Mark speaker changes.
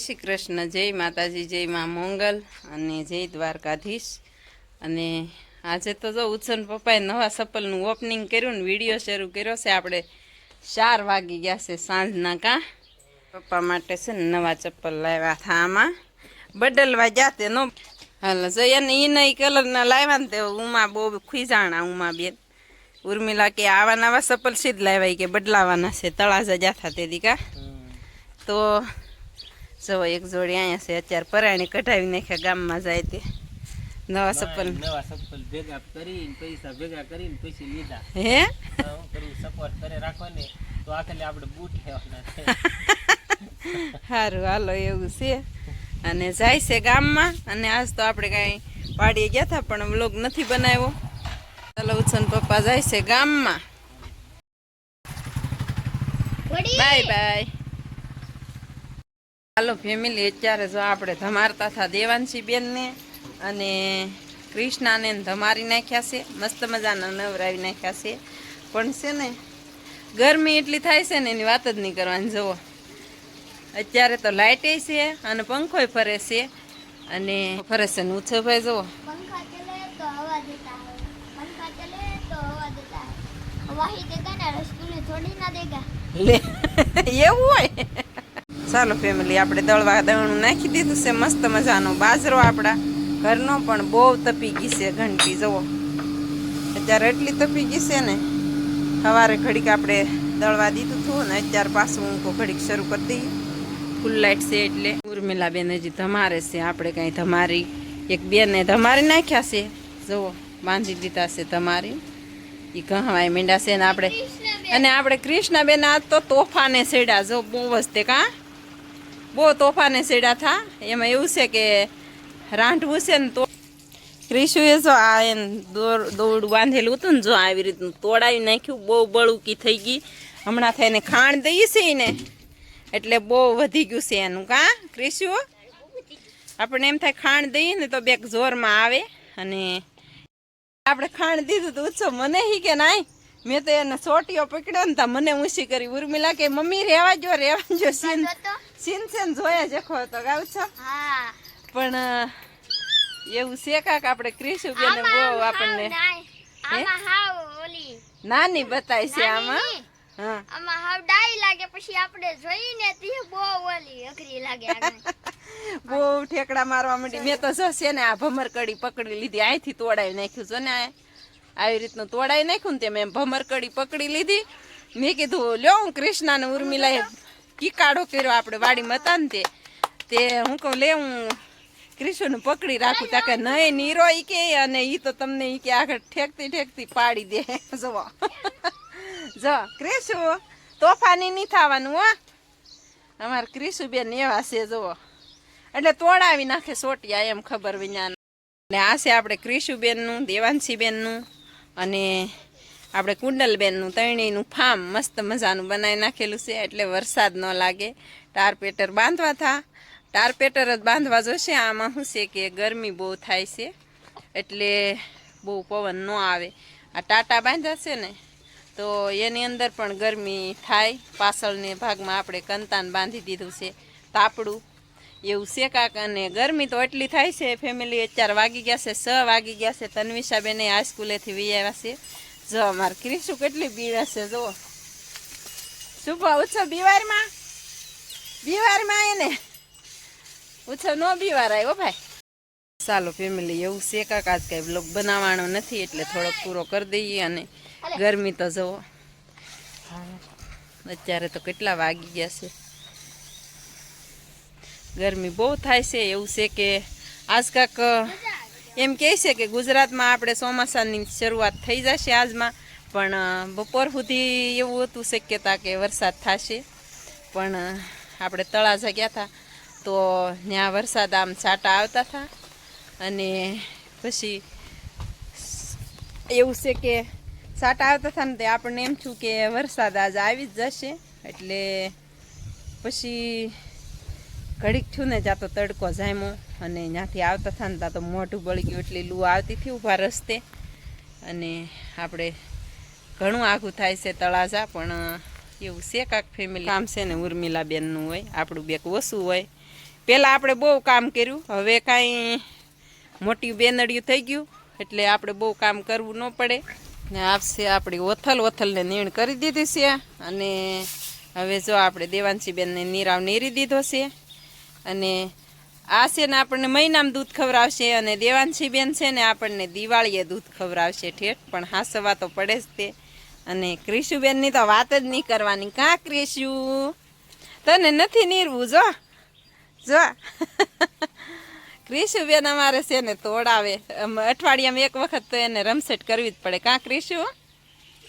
Speaker 1: શ્રી કૃષ્ણ જય માતાજી જય મા મોંગલ અને જય દ્વારકાધીશ. અને આજે તો જો ઉત્સન પપ્પાએ નવા સપલનું ઓપનિંગ કર્યું ને વીડિયો શરૂ કર્યો છે આપણે ચાર વાગી ગયા છે સાંજના કા. પપ્પા માટે છે ને નવા ચપ્પલ લાવ્યા હતા આમાં. બદલવા જાતે નો. હાલ જો એને એ કલરના લાવ્યા ને તે ઉમા બહુ ખીજાણા ઉમા બેન. ઉર્મિલા કે આવા નવા ચપ્પલ સીધ લાવ્યા કે બદલાવાના છે તળાજા જાથા તે દીકા તો જો એક જોડી અહીંયા છે અત્યારે પરાણી કઢાવી નાખ્યા ગામમાં જાય તે. નવા સપન
Speaker 2: નવા સપન ભેગા કરીને પૈસા ભેગા કરીને પછી લીધા.
Speaker 1: હે?
Speaker 2: તો હું કરું સપોર્ટ કરે રાખો ને તો આખલે આપણે બૂટ લેવાના છે.
Speaker 1: સારું હાલો એવું છે. અને જાય છે ગામમાં અને આજ તો આપણે કાંઈ પાડીએ ગયા હતા પણ વ્લોગ નથી બનાવ્યો. ચાલો ઉત્સન પપ્પા જાય છે ગામમાં. Bye bye. હાલો ફેમિલી અત્યારે જો આપણે ધમારતા હતા દેવાંશી બેનને અને કૃષ્ણાને ધમારી નાખ્યા છે. મસ્ત મજાના નવરાવી નાખ્યા છે. પણ છે ને ગરમી એટલી થાય છે ને એની વાત જ નહીં કરવાની જુઓ. અત્યારે તો લાઇટે છે અને પંખોય ફરે છે અને ફરે છે ને ઉછભાઈ જુઓ. એવું હોય? ચાલો ફેમિલી આપણે દળવા દળણું નાખી દીધું છે, મસ્ત મજાનો બાજરો આપણા ઘરનો પણ બહુ તપી ગઈ છે ઘંટી, જુઓ. અત્યારે એટલી તપી ગઈ છે ને, સવારે ઘડીક આપણે દળવા દીધું હતું ને, અત્યારે પાછું ઊંઘો ઘડીક શરૂ કરી દઈએ. ફૂલ લાઇટ છે એટલે. ઉર્મિલા બેન હજી ધમારે છે, આપણે કાંઈ ધમારી, એક બેને ધમારી નાખ્યા છે. જુઓ, બાંધી દીધા છે ધમારી. એ કહવાય મીંડા છે ને આપણે, અને આપણે કૃષ્ણબેન આજ તો તોફાને સેડા જો બહુ વસ્તે કા? બહુ તોફાને સેડા થા. એમાં એવું છે કે રાંધવું છે ને તો ક્રિશુએ જો આ એમ દોડ બાંધેલું હતું ને જો આવી રીતનું તોડાવી નાખ્યું, બહુ બળુકી થઈ ગઈ. હમણાં થઈને ખાણ દઈએ છે ને એટલે બહુ વધી ગયું છે એનું. કા? ક્રિશુ આપણે એમ થાય ખાણ દઈએ ને તો બેક જોરમાં આવે અને આપણે ખાણ દીધું તો ઉત્સવ મને હી કે નાય? મેં તો એને સોટીઓ પકડ્યો ને તા મને ઊંચી કરી. ઉર્મિલા કે, મમ્મી રહેવા જો રહેવા જો સીન.
Speaker 3: તો
Speaker 1: જોયા જખો તો ગાવ છો?
Speaker 3: હા.
Speaker 1: પણ એવું છે કાક આપણે ક્રિશુ બેન બહુ આપણને
Speaker 3: આમાં હાવ ઓલી
Speaker 1: નાની બતાય છે આમાં? હા.
Speaker 3: આમાં હાવ ડાઈ લાગે પછી આપણે જોઈને તે બહુ ઓલી અઘરી લાગે
Speaker 1: બહુ ઠેકડા મારવા માંડી. મેં તો જો છે ને આ ભમર કડી પકડી લીધી અહીંથી તોડાવી નાખ્યું છે ને આવી રીતનું તોડાવી નાખ્યું ને તે મેં ભમર કડી પકડી લીધી. મેં કીધું લ્યો હું કૃષ્ણ ને ઉર્મિલાએ કિકાડો કર્યો આપણે વાડીમાં હતા તે. તે હું કહું, લે, હું કૃષ્ણને પકડી રાખું તા નહીં નીરો ઈ કે, અને ઈ તો તમને ઈ કે આગળ ઠેકતી ઠેકતી પાડી દે. જુઓ. જો ક્રિશુ, તોફાની નહીં થવાનું, હો. અમારે ક્રિશુબેન એવા છે, જુઓ. એટલે તોડાવી નાખે સોટિયા, એમ ખબર વિඥાન ને આ છે આપણે ક્રિશુબેનનું, દેવાંશીબેનનું, અને આપણે કુંડલબેનનું, તૈણીનું ફાર્મ મસ્ત મજાનું બનાવી નાખેલું છે, એટલે વરસાદ ન લાગે. ટાર પેટર બાંધવા થા. ટાર પેટર જ બાંધવા જોશે. આમાં શું છે કે ગરમી બહુ થાય છે, એટલે બહુ પવન ન આવે. આ ટાટા બાંધ્યા છે ને, તો એની અંદર પણ ગરમી થાય. પાછળને ભાગમાં આપણે કંતાન બાંધી દીધું છે, તાપડું. એવું છે કાક, અને ગરમી તો એટલી થાય છે ફેમિલી અત્યારે વાગી ગયા છે, સ વાગી ગયા છે. તન્વિષાબેને હાઈસ્કૂલેથી વી આવ્યા છે. જો, અમારે ક્રિશુ કેટલી બીવે છે, જુઓ. શુભ ઉત્સવ બીવારમાં? બીવારમાં એને? ઉછો નો બીવાર આવ્યો, ભાઈ. ચાલો ફેમિલી એવું છે કાક આજ કઈ બ્લોગ બનાવવાનો નથી, એટલે થોડોક પૂરો કરી દઈએ અને ગરમી તો જુઓ. અત્યારે તો કેટલા વાગી ગયા છે. ગરમી બહુ થાય છે, એવું છે કે આજ કાંક એમ કહે છે કે ગુજરાતમાં આપણે ચોમાસાની શરૂઆત થઈ જશે આજમાં, પણ બપોર સુધી એવું હતું શક્યતા કે વરસાદ થશે. પણ આપણે તળાજા ગયા હતા તો ત્યાં વરસાદ આમ છાંટા આવતા હતા અને પછી એવું છે કે છાંટા આવતા હતા ને તે આપણને એમ છું કે વરસાદ આજ આવી જ જશે. એટલે પછી ઘડીક છું ને જાતો તડકો જામ્યો અને ત્યાંથી આવતા હતા ને ત્યાં તો મોઢું બળી ગયું એટલી લૂ આવતી હતી ઊભા રસ્તે. અને આપણે ઘણું આઘું થાય છે તળાજા, પણ એવું છે કાંક ફેમિલી કામ છે ને ઉર્મિલાબેનનું હોય, આપણું બેક ઓછું હોય. પહેલાં આપણે બહુ કામ કર્યું, હવે કાંઈ મોટી બેનડિયું થઈ ગયું, એટલે આપણે બહુ કામ કરવું ન પડે. ને આપશે આપણી ઓથલ, ઓથલને નીણ કરી દીધી છે. અને હવે જો આપણે દેવાંશી બેનને નીરાવ નીરી દીધો છે. અને આ છે ને આપણને મહિનામાં દૂધ ખવડાવશે અને દેવાંશી બેન છે ને આપણને દિવાળીએ દૂધ ખવડાવશે ઠેઠ, પણ હાસવા તો પડે જ તે. અને ક્રિશુબેનની તો વાત જ નહીં કરવાની. કાં ક્રિશુ? તને નથી નીરવું, જો. જો. ક્રિશુબેન અમારે છે ને તોડાવે. અઠવાડિયામાં એક વખત તો એને રમસેટ કરવી જ પડે. કાં ક્રિશુ?